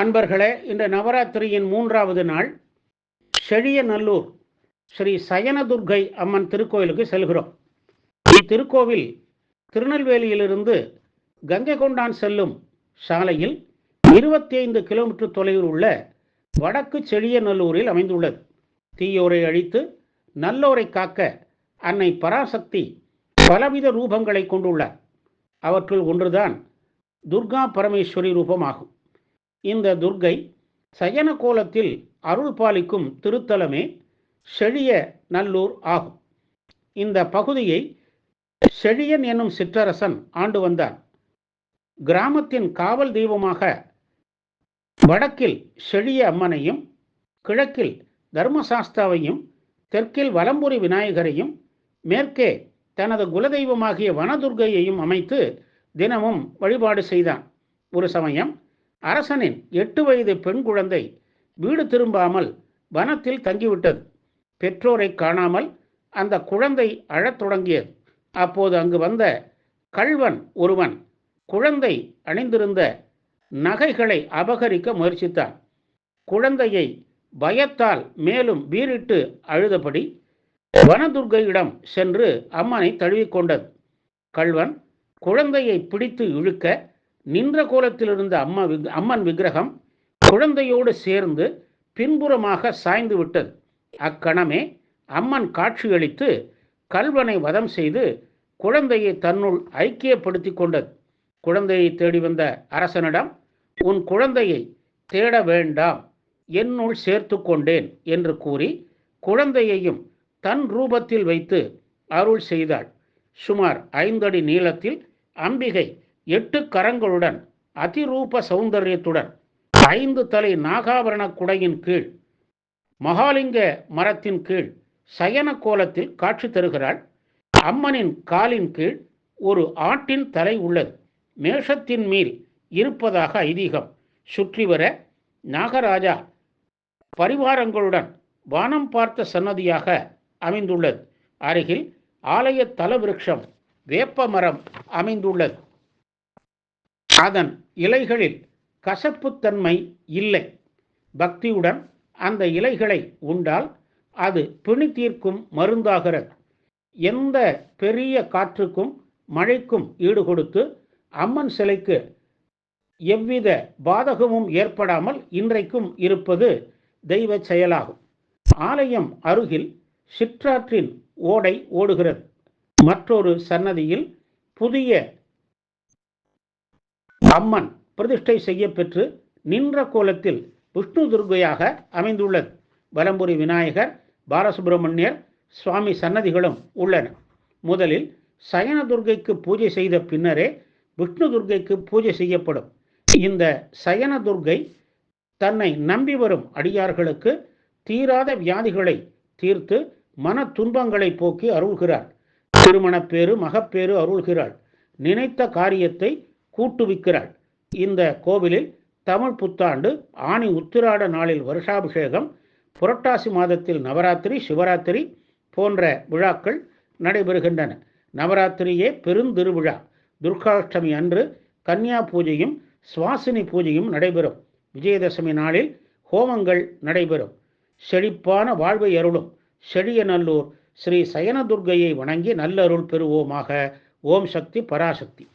அன்பர்களே இந்த நவராத்திரியின் மூன்றாவது நாள் செழியநல்லூர் ஸ்ரீ சயனதுர்கை அம்மன் திருக்கோயிலுக்கு செல்கிறோம். இத்திருக்கோவில் திருநெல்வேலியிலிருந்து கங்கை கொண்டான் செல்லும் சாலையில் இருபத்தி ஐந்து கிலோமீட்டர் தொலைவில் உள்ள வடக்கு செழியநல்லூரில் அமைந்துள்ளது. தீயோரை அழித்து நல்லோரை காக்க அன்னை பராசக்தி பலவித ரூபங்களை கொண்டுள்ளார். அவற்றுள் ஒன்றுதான் துர்கா பரமேஸ்வரி ரூபமாகும். இந்த துர்கை சயன கோலத்தில் அருள் பாலிக்கும் திருத்தலமே செழிய நல்லூர் ஆகும். இந்த பகுதியை செழியன் என்னும் சிற்றரசன் ஆண்டு வந்தான். கிராமத்தின் காவல் தெய்வமாக வடக்கில் செழிய அம்மனையும் கிழக்கில் தர்மசாஸ்தாவையும் தெற்கில் வலம்புரி விநாயகரையும் மேற்கே தனது குலதெய்வமாகிய வனதுர்கையையும் அமைத்து தினமும் வழிபாடு செய்தான். ஒரு சமயம் அரசனின் எட்டு வயது பெண் குழந்தை வீடு திரும்பாமல் வனத்தில் தங்கிவிட்டது. பெற்றோரை காணாமல் அந்த குழந்தை அழத் தொடங்கியது. அப்போது அங்கு வந்த கள்வன் ஒருவன் குழந்தை அணிந்திருந்த நகைகளை அபகரிக்க முயற்சித்தான். குழந்தையை பயத்தால் மேலும் வீறிட்டு அழுதபடி வனதுர்கையிடம் சென்று அம்மனை தழுவிக்கொண்டது. கள்வன் குழந்தையை பிடித்து இழுக்க நின்ற கோலத்தில் இருந்த அம்மா விக் அம்மன் விக்கிரகம் குழந்தையோடு சேர்ந்து பின்புறமாக சாய்ந்து விட்டது. அக்கணமே அம்மன் காட்சியளித்து கல்வனை வதம் செய்து குழந்தையை தன்னுள் ஐக்கியப்படுத்தி கொண்டது. குழந்தையை தேடி வந்த அரசனிடம் உன் குழந்தையை தேட வேண்டாம் என்னுள் சேர்த்து கொண்டேன் என்று கூறி குழந்தையையும் தன் ரூபத்தில் வைத்து அருள் செய்தாள். சுமார் ஐந்தடி நீளத்தில் அம்பிகை எட்டு கரங்களுடன் அதிரூப சௌந்தரியத்துடன் ஐந்து தலை நாகாபரண குடையின் கீழ் மகாலிங்க மரத்தின் கீழ் சயன கோலத்தில் காட்சி தருகிறாள். அம்மனின் காலின் கீழ் ஒரு ஆட்டின் தலை உள்ளது. மேஷத்தின் மேல் இருப்பதாக ஐதீகம். சுற்றி வர நாகராஜா பரிவாரங்களுடன் வானம் பார்த்த சன்னதியாக அமைந்துள்ளது. அருகில் ஆலய தலவிருட்சம் வேப்ப மரம் அமைந்துள்ளது. அதன் இலைகளில் கசப்புத்தன்மை இல்லை. பக்தியுடன் அந்த இலைகளை உண்டால் அது பிணி தீர்க்கும் மருந்தாகிறது. எந்த பெரிய காற்றுக்கும் மழைக்கும் ஈடு கொடுத்து அம்மன் சிலைக்கு எவ்வித பாதகமும் ஏற்படாமல் இன்றைக்கும் இருப்பது தெய்வ செயலாகும். ஆலயம் அருகில் சிற்றாற்றின் ஓடை ஓடுகிறது. மற்றொரு சன்னதியில் புதிய அம்மன் பிரதிஷ்டை செய்யப்பெற்று நின்ற கோலத்தில் விஷ்ணு துர்கையாக அமைந்துள்ளது. வலம்புரி விநாயகர் பாலசுப்பிரமணியர் சுவாமி சன்னதிகளும் உள்ளன. முதலில் சயன துர்கைக்கு பூஜை செய்த பின்னரே விஷ்ணு துர்கைக்கு பூஜை செய்யப்படும். இந்த சயன துர்கை தன்னை நம்பி வரும் அடியார்களுக்கு தீராத வியாதிகளை தீர்த்து மன துன்பங்களை போக்கி அருள்கிறார். திருமணப்பேறு மகப்பேறு அருள்கிறாள். நினைத்த காரியத்தை கூட்டுவிக்கிறாள் இந்த கோவிலில் தமிழ் புத்தாண்டு ஆணி உத்திராட நாளில் வருஷாபிஷேகம் புரட்டாசி மாதத்தில் நவராத்திரி சிவராத்திரி போன்ற விழாக்கள் நடைபெறுகின்றன. நவராத்திரியே பெருந்திருவிழா துர்காஷ்டமி அன்று கன்னியா பூஜையும் சுவாசினி பூஜையும் நடைபெறும். விஜயதசமி நாளில் ஹோமங்கள் நடைபெறும். செழிப்பான வாழ்வை அருளும். செழியநல்லூர் ஸ்ரீ சயனதுர்கையை வணங்கி நல்லருள் பெறுவோமாக. ஓம் சக்தி பராசக்தி.